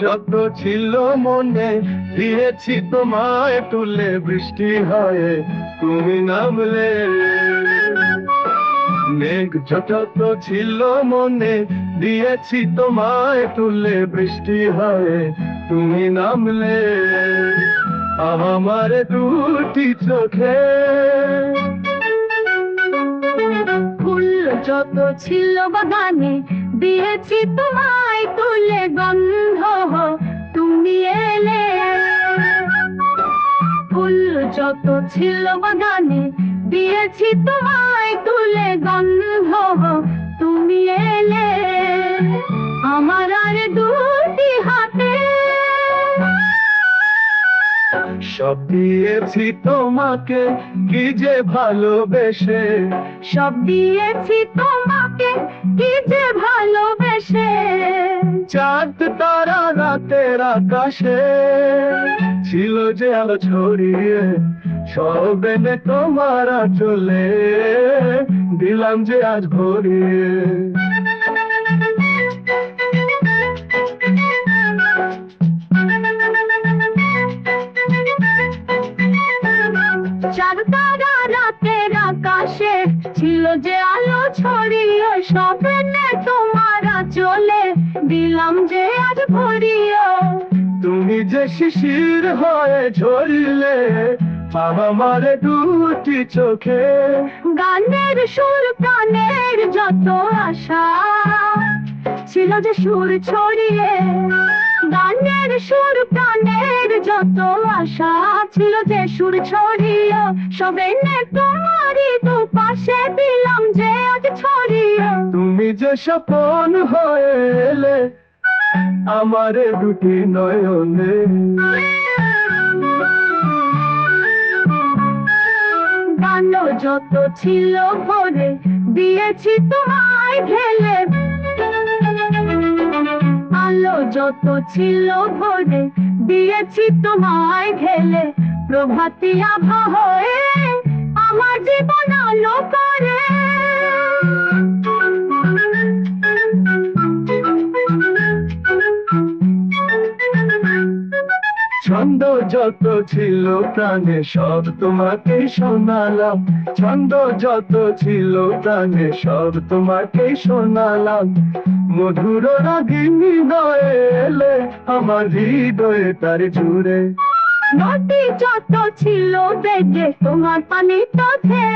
যত ছিল মনে, দিয়েছি তোমায় তুলে বৃষ্টি হয়ে। তুমি নামলে। মেঘ যত ছিল মনে, দিয়েছি তোমায় তুলে বৃষ্টি হয়ে। তুমি নামলে। আমার দুটি চোখে। ফুল যত ছিল বাগানে দিয়েছি তোমায় তুলে গন্ধ। তুমি এলে। ফুল যত ছিল বাগানে, দিয়েছি তোমায় তুলে গন্ধ। তুমি এলে। আমার আর দুটি সব দিয়েছি তোমাকে কি যে ভালোবেসে? সব দিয়েছি তোমাকে কি যে ভালোবেসে? চাঁদ তারা রাতের আকাশে ছিল যে আলো ছড়িয়ে সব এনে তোমার চলে দিলাম যে আজ ভরিয়ে। চার তারা রাতের আকাশে ছিল যে আলো ছড়িয়ে সব এনে তোমার চলে দিলাম যে আজ ভরিয়ে তুমি যে শিশির হয়ে ঝরলে বাবা মারে দুটি চোখে। গানের সুর প্রাণের যত আশা। ছিল যে সুর ছড়িয়ে গানের সুর প্রাণের যত আশা ছিল যে সুর ছড়িয়ে সবে তোমারই দু পাশে দিলাম যে আজ ছড়িয়ে। তুমি যে স্বপন হয়ে এলে আমারে দুটি নয়নে। গান যত ছিল ভরে দিয়েছি তোমায় ঢেলে। আলো যত ছিল ভরে, দিয়েছি তোমায় ঢেলে। প্রভাতী আভা আমার জীবন আলো করে। ছন্দ যত ছিল প্রাণে, সব তোমাকে শোনালাম। ছন্দ যত ছিল প্রাণে, সব তোমাকে শোনালাম। মধুর রাগিনী এলে আমার হৃদয়ে তার জুড়ে নদী যত ছিল বেগে তোমার পানি পথে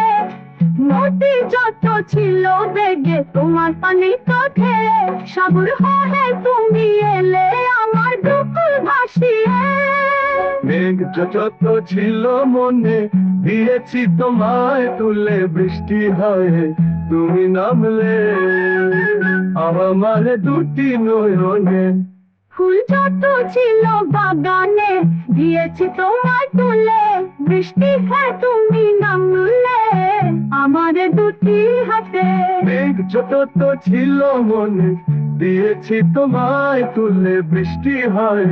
নদী যত ছিল বেগে তোমার পানি পথে সাগর হয়ে তুমি এলে আমার দুপুর ভাসিয়ে। মেঘ যত ছিল মনে দিয়েছি তোমায় তুলে বৃষ্টি হয়ে তুমি নামলে। আমার দুটি নয়নে। ফুল যত ছিল বাগানে দিয়েছি তোমার তুলে। বৃষ্টি হয় তুমি নামলে আমার দুটি হাতে। মেঘ যত তো ছিল মনে দিয়েছি তোমায় তুলে। বৃষ্টি হয়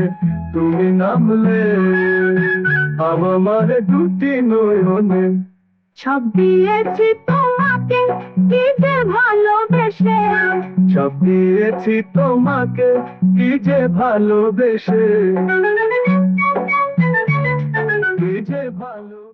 তুমি নামলে আমার দুটি নয়নে। সব দিয়েছি তোমাকে, কি যে ভালোবেসে? সব দিয়েছি তোমাকে, কি যে ভালোবেসে? কি যে ভালো